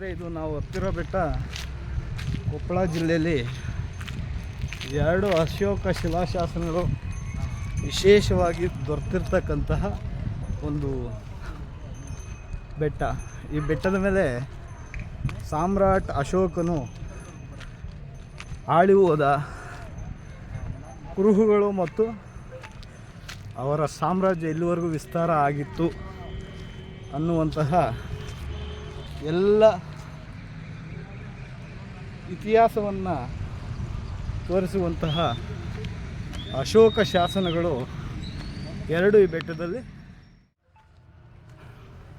ಸ್ನೇಹಿತರೆ ಇದು ನಾವು ಹತ್ತಿರೋ ಬೆಟ್ಟ ಕೊಪ್ಪಳ ಜಿಲ್ಲೆಯಲ್ಲಿ ಎರಡು ಅಶೋಕ ಶಿಲಾಶಾಸನಗಳು ವಿಶೇಷವಾಗಿ ದೊರೆತಿರ್ತಕ್ಕಂತಹ ಒಂದು ಬೆಟ್ಟ. ಈ ಬೆಟ್ಟದ ಮೇಲೆ ಸಾಮ್ರಾಟ್ ಅಶೋಕನು ಆಳಿ ಹೋದ ಕುರುಹುಗಳು ಮತ್ತು ಅವರ ಸಾಮ್ರಾಜ್ಯ ಎಲ್ಲಿವರೆಗೂ ವಿಸ್ತಾರ ಆಗಿತ್ತು ಅನ್ನುವಂತಹ ಎಲ್ಲ ಇತಿಹಾಸವನ್ನು ತೋರಿಸುವಂತಹ ಅಶೋಕ ಶಾಸನಗಳು ಎರಡು ಈ ಬೆಟ್ಟದಲ್ಲಿ.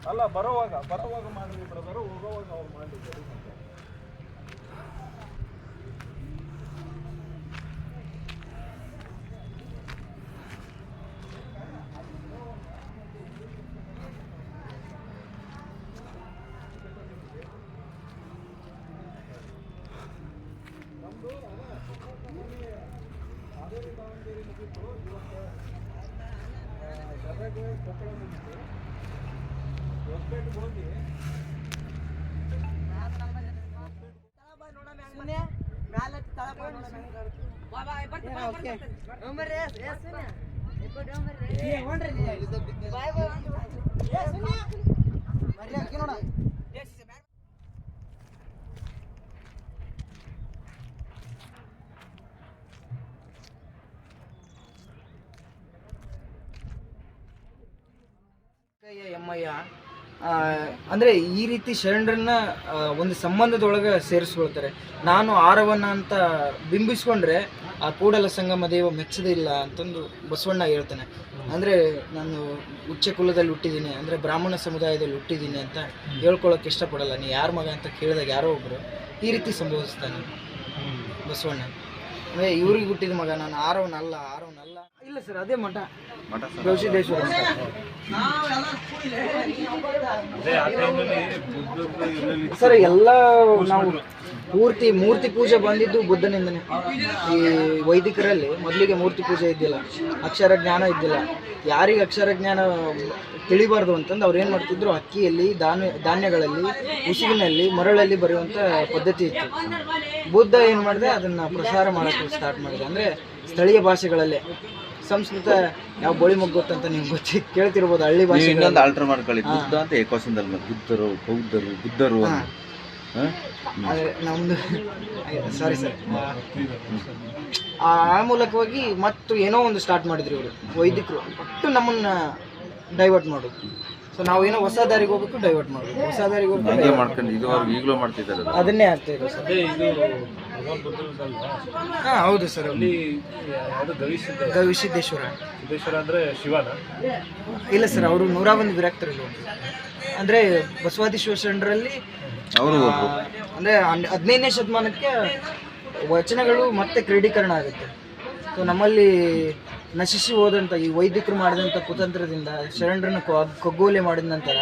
ಅಲ್ಲ ಬರೋವಾಗ ಬರೋವಾಗ ಮಾಡಿದ್ರು ಹೋಗೋವಾಗ ಅವ್ರು ಮಾಡಲಿ ಕೈಯ ಎಮ್ಮಯ್ಯ ಅಂದ್ರೆ ಈ ರೀತಿ ಶರಣರನ್ನ ಒಂದು ಸಂಬಂಧದೊಳಗೆ ಸೇರಿಸ್ಕೊಳ್ತಾರೆ. ನಾನು ಆರವನ್ನ ಅಂತ ಬಿಂಬಿಸ್ಕೊಂಡ್ರೆ ಆ ಕೂಡಲ ಸಂಗಮ ದೇವ ಮೆಚ್ಚದೇ ಇಲ್ಲ ಅಂತಂದು ಬಸವಣ್ಣ ಹೇಳ್ತಾನೆ. ಅಂದ್ರೆ ನಾನು ಉಚ್ಚ ಕುಲದಲ್ಲಿ ಹುಟ್ಟಿದ್ದೀನಿ, ಅಂದ್ರೆ ಬ್ರಾಹ್ಮಣ ಸಮುದಾಯದಲ್ಲಿ ಹುಟ್ಟಿದ್ದೀನಿ ಅಂತ ಹೇಳ್ಕೊಳಕ್ ಇಷ್ಟಪಡಲ್ಲ. ನೀ ಯಾರ ಮಗ ಅಂತ ಕೇಳಿದಾಗ ಯಾರೋ ಒಬ್ರು ಈ ರೀತಿ ಸಂಭವಿಸ್ತಾನೆ ಬಸವಣ್ಣ. ಅಂದ್ರೆ ಇವ್ರಿಗೆ ಹುಟ್ಟಿದ ಮಗ ನಾನು. ಆರವನಲ್ಲ ಆರವನಲ್ಲ ಇಲ್ಲ ಸರ್ ಅದೇ ಮಠ. ಗವಿಸಿದ್ದೇಶ್ವರ ಅಂತ. ಸರ್ ಎಲ್ಲ ನಾವು ಪೂರ್ತಿ ಮೂರ್ತಿ ಪೂಜೆ ಬಂದಿದ್ದು ಬುದ್ಧನಿಂದನೇ. ಈ ವೈದಿಕರಲ್ಲಿ ಮೊದಲಿಗೆ ಮೂರ್ತಿ ಪೂಜೆ ಇದ್ದಿಲ್ಲ ಅಕ್ಷರ ಜ್ಞಾನ ಇದ್ದಿಲ್ಲ. ಯಾರಿಗೆ ಅಕ್ಷರ ಜ್ಞಾನ ತಿಳಿಬಾರ್ದು ಅಂತಂದು ಅವ್ರು ಏನು ಮಾಡ್ತಿದ್ರು ಅಕ್ಕಿಯಲ್ಲಿ ಧಾನ್ಯ ಧಾನ್ಯಗಳಲ್ಲಿ ಉಸುಗಿನಲ್ಲಿ ಮರಳಲ್ಲಿ ಬರೆಯುವಂಥ ಪದ್ಧತಿ ಇತ್ತು. ಬುದ್ಧ ಏನು ಮಾಡಿದೆ ಅದನ್ನು ಪ್ರಸಾರ ಮಾಡೋಕ್ಕೆ ಸ್ಟಾರ್ಟ್ ಮಾಡಿದೆ. ಅಂದರೆ ಸ್ಥಳೀಯ ಭಾಷೆಗಳಲ್ಲೇ. ಸಂಸ್ಕೃತ ಯಾವ ಬೋಳಿ ಗೊತ್ತಂತ ನೀವು ಗೊತ್ತಿ ಕೇಳ್ತಿರ್ಬೋದು ಹಳ್ಳಿ ಭಾಷೆ ಇನ್ನೊಂದು ಆಲ್ಟರ್ ಮಾಡ್ಕೊಳ್ಳಿ. ಬುದ್ಧ ಅಂತ ಏಕೋಸಂದಲ್ಲಿ ಬುದ್ಧರು ಬೌದ್ಧರು ಬುದ್ಧರು ನಮ್ದು ಸಾರಿ ಸರ್ ಆ ಮೂಲಕವಾಗಿ ಮತ್ತು ಏನೋ ಒಂದು ಸ್ಟಾರ್ಟ್ ಮಾಡಿದ್ರು ಇವರು ವೈದಿಕರು. ಒಟ್ಟು ನಮ್ಮನ್ನ ಡೈವರ್ಟ್ ಮಾಡೋದು. ಸೊ ನಾವೇನೋ ಹೊಸ ದಾರಿಗೆ ಹೋಗ್ಬೇಕು ಡೈವರ್ಟ್ ಮಾಡಬೇಕು ಹೊಸ ದಾರಿಗೆ ಹೋಗ್ಬೇಕು ಮಾಡ್ಕೊಂಡು ಇದುವರೆಗೂ ಈಗಲೂ ಮಾಡ್ತಿದ್ದಾರೆ. ಅದನ್ನೇ ಆಗ್ತಾ ಇದೆ ಸರ್ ಹಾಂ ಹೌದು ಸರ್ ಗವಿಸಿದ್ದೇಶ್ವರ. ಸಿದ್ದೇಶ್ವರ ಅಂದ್ರೆ ಶಿವನ? ಇಲ್ಲ ಸರ್ ಅವರು ನೂರ ಒಂದು ವಿರಕ್ತರಲ್ಲಿ ಅಂದರೆ ಬಸವಾದಿ ಶರಣರಲ್ಲಿ ಅವರು ಒಬ್ರು. ಅಂದ್ರೆ ಹದಿನೈದನೇ ಶತಮಾನಕ್ಕೆ ವಚನಗಳು ಮತ್ತೆ ಕ್ರೀಡೀಕರಣ ಆಗುತ್ತೆ. ಸೊ ನಮ್ಮಲ್ಲಿ ನಶಿಸಿ ಹೋದಂಥ ಈ ವೈದಿಕರು ಮಾಡಿದಂಥ ಕುತಂತ್ರದಿಂದ ಶರಣರನ್ನ ಕಗ್ಗೋಲೆ ಮಾಡಿದ ನಂತರ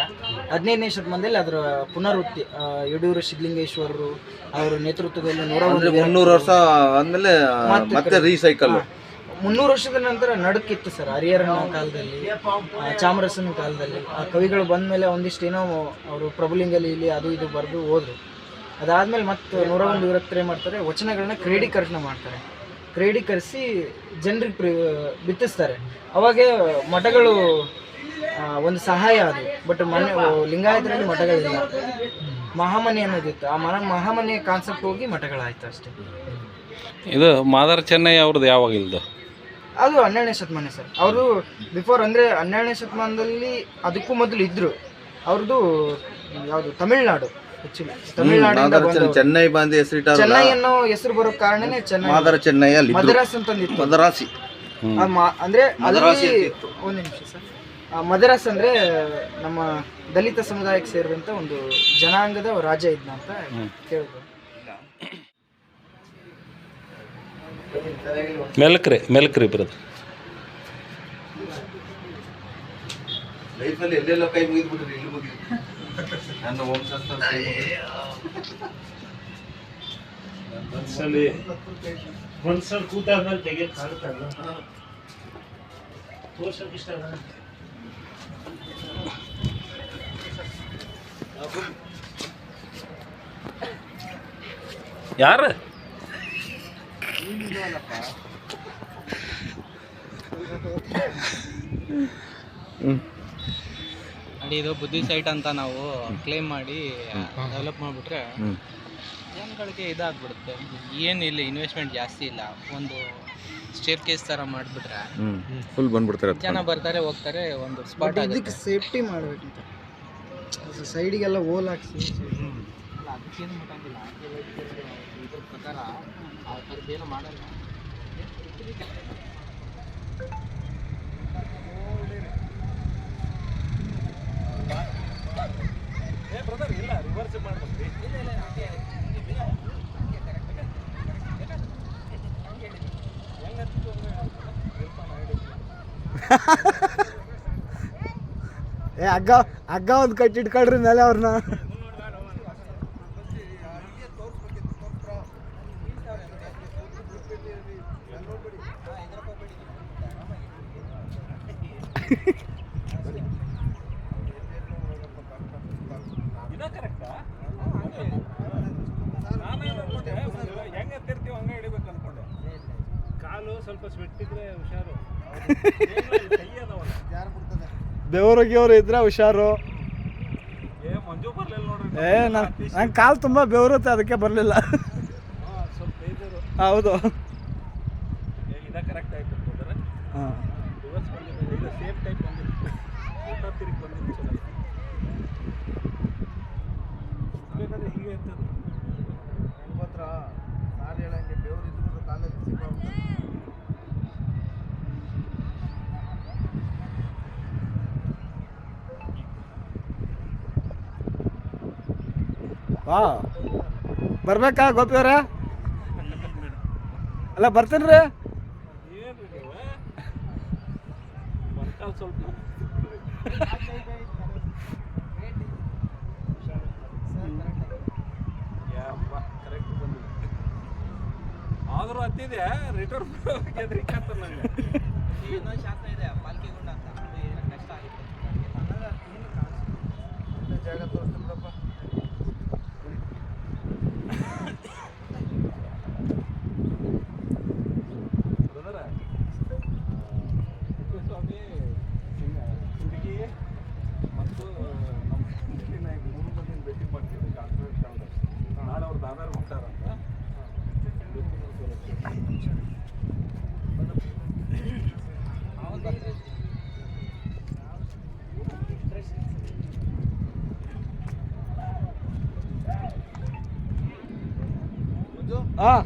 ಹದಿನೈದನೇ ಶತಮಾನದಲ್ಲಿ ಅದರ ಪುನರುತ್ತಿ ಆ, ಯಡಿಯೂರು ಸಿದ್ಧಲಿಂಗೇಶ್ವರರು ಅವರ ನೇತೃತ್ವದಲ್ಲಿ ನೂರ ಮುನ್ನೂರು ವರ್ಷ ಆದಮೇಲೆ ಮತ್ತೆ ರೀಸೈಕಲ್ ಮುನ್ನೂರು ವರ್ಷದ ನಂತರ ನಡುಕಿತ್ತು ಸರ್ ಹರಿಹರನ ಕಾಲದಲ್ಲಿ ಚಾಮರಸನ ಕಾಲದಲ್ಲಿ. ಆ ಕವಿಗಳು ಬಂದ ಮೇಲೆ ಒಂದಿಷ್ಟು ಏನೋ ಅವರು ಪ್ರಭುಲಿಂಗಲ್ಲಿ ಇಲ್ಲಿ ಅದು ಇದು ಬರೆದು ಹೋದರು. ಅದಾದಮೇಲೆ ಮತ್ತೆ ನೂರ ಒಂದು ಏನು ಮಾಡ್ತಾರೆ, ವಚನಗಳನ್ನ ಕ್ರೀಡೀಕರಣ ಮಾಡ್ತಾರೆ. ಕ್ರೀಡೀಕರಿಸಿ ಜನರಿಗೆ ಪ್ರಿ, ಬಿತ್ತಿಸ್ತಾರೆ. ಅವಾಗ ಮಠಗಳು ಒಂದು ಸಹಾಯ ಅದು. ಬಟ್ ಮನೆ ಲಿಂಗಾಯತರಲ್ಲಿ ಮಠಗಳಿಲ್ಲ. ಮಹಾಮನೆ ಅನ್ನೋದಿತ್ತು. ಆ ಮನ ಮಹಾಮನೆ ಕಾನ್ಸೆಪ್ಟ್ ಹೋಗಿ ಮಠಗಳಾಯ್ತು ಅಷ್ಟೇ. ಇದು ಮಾದರ್ ಚೆನ್ನೈ ಅವ್ರದ್ದು ಯಾವಾಗ ಇಲ್ದು? ಅದು ಹನ್ನೆರಡನೇ ಶತಮಾನ ಸರ್. ಅವರು ಬಿಫೋರ್ ಅಂದರೆ ಹನ್ನೆರಡನೇ ಶತಮಾನದಲ್ಲಿ ಅದಕ್ಕೂ ಮೊದಲು ಇದ್ರು. ಅವ್ರದ್ದು ಯಾವುದು ತಮಿಳ್ನಾಡು ಆಕ್ಚುಲಿ ತಮಿಳ್ನಾಡಿಂದ ಬಂದವರು. ಚೆನ್ನೈ ಬಂದು ಹೆಸರಿಟ್ಟ ಚೆನ್ನೈ ಅನ್ನೋ ಹೆಸರು ಬರೋ ಕಾರಣನೇ ಚೆನ್ನೈ. ಮಾದರ ಚೆನ್ನೈ ಅಲ್ಲಿ. ಮದ್ರಾಸ್ ಅಂತಂದಿತ್ತು. ಮದರಾಸಿ. ಆ ಮಾ- ಅಂದ್ರೆ ಮದರಾಸಿ ಅಲ್ಲಿ ಒಂದು ನಿಮಿಷ ಸರ್. ಆ, ಮದರಾಸ್ ಅಂದ್ರೆ ನಮ್ಮ ದಲಿತ ಸಮುದಾಯಕ್ಕೆ ಸೇರಿದಂತ ಒಂದು ಜನಾಂಗದ ರಾಜ್ಯ ಇದ್ನ ಅಂತ ಕೇಳ್ಬೋದು. ಮೆಲ್ಕ್ರಿ ಮೆಲ್ಕ್ರಿ ಬ್ರದರ್ ಲೈಫಲ್ಲಿ ಎಲ್ಲೆಲ್ಲ ಕೈ ಮುಗಿದ್ಬಿಟ್ರಿ ಇಲ್ಲಿ ನನ್ನ ಕೂತಾದ್ಮೇಲೆ ತೋರ್ಸಕ್ ಇಷ್ಟ ಅಲ್ಲ ಯಾರು? ನೋಡಿ ಇದು ಬುದ್ಧಿ ಸೈಟ್ ಅಂತ ನಾವು ಕ್ಲೇಮ್ ಮಾಡಿ ಡೆವಲಪ್ ಮಾಡಿಬಿಟ್ರೆ. ಜನಗಳಿಗೆ ಇದಾಗ್ಬಿಡುತ್ತೆ. ಏನಿಲ್ಲ ಇನ್ವೆಸ್ಟ್ಮೆಂಟ್ ಜಾಸ್ತಿ ಇಲ್ಲ. ಒಂದು ಸ್ಟೇರ್ ಕೇಸ್ ಥರ ಮಾಡಿಬಿಟ್ರೆ ಫುಲ್ ಬಂದ್ಬಿಡ್ತಾರೆ ಜನ ಬರ್ತಾರೆ ಹೋಗ್ತಾರೆ ಒಂದು ಸ್ಪಾಟ್ ಅದಕ್ಕೆ ಇದಕ್ಕೆ ಸೇಫ್ಟಿ ಮಾಡಬೇಕಂತ. ಸೈಡಿಗೆಲ್ಲ ಹೋಲ್ ಹಾಕ್ಸಿ. ಅದಕ್ಕೇನು ಮುಟ್ಟಂಗಿಲ್ಲ ಇದ್ರ ಪ್ರಕಾರ ಆ ಥರದ್ದೇನು ಮಾಡಲ್ಲ. ಏ ಹಗ್ಗ ಹಗ್ಗ ಒಂದು ಕಟ್ಟಿಟ್ಕೊಳ್ರಿ ಮೇಲೆ ಅವ್ರನ್ನ ಕಾಲು ಸ್ವಲ್ಪ ಸ್ವೆಟ್ ಇದ್ರೆ ಹುಷಾರು. ಬೆವರು ಗಿವ್ರು ಇದ್ರೆ ಹುಷಾರು. ಏ ಮಂಜು ಬರ್ಲಿಲ್ಲ ನೋಡ್ರಿ. ಏ ನನ್ ನಂಗೆ ಕಾಲು ತುಂಬ ಬೆವರುತ್ತೆ ಅದಕ್ಕೆ ಬರಲಿಲ್ಲ. ಸ್ವಲ್ಪ ಬೇಜಾರು. ಹೌದು. ತಿರುಗಿ ಬಂದಿದ್ದು ಬೇಕಾದ್ರೆ ಹೀಗೆ ಇರ್ತದೆ ವಾ ಬರ್ಬೇಕಾ ಗೋಪಿಯವ್ರ ಅಲ್ಲ ಬರ್ತೀನಿ ರೀ ಆದರೂ ಹತ್ತಿದೆ ರಿಟರ್ನ್ ಹೆದರಿಕೆ ನಂಗೆ. ಇನ್ನೊಂದು ಶಾಸ್ತ್ರ ಇದೆ ಪಾಲ್ಕಿ ಗುಂಡ ಅಂತ. ಅದು ಏನ್ ಕಷ್ಟ ಆಗಿತ್ತು. ಬ್ರದರ ಹಾಂ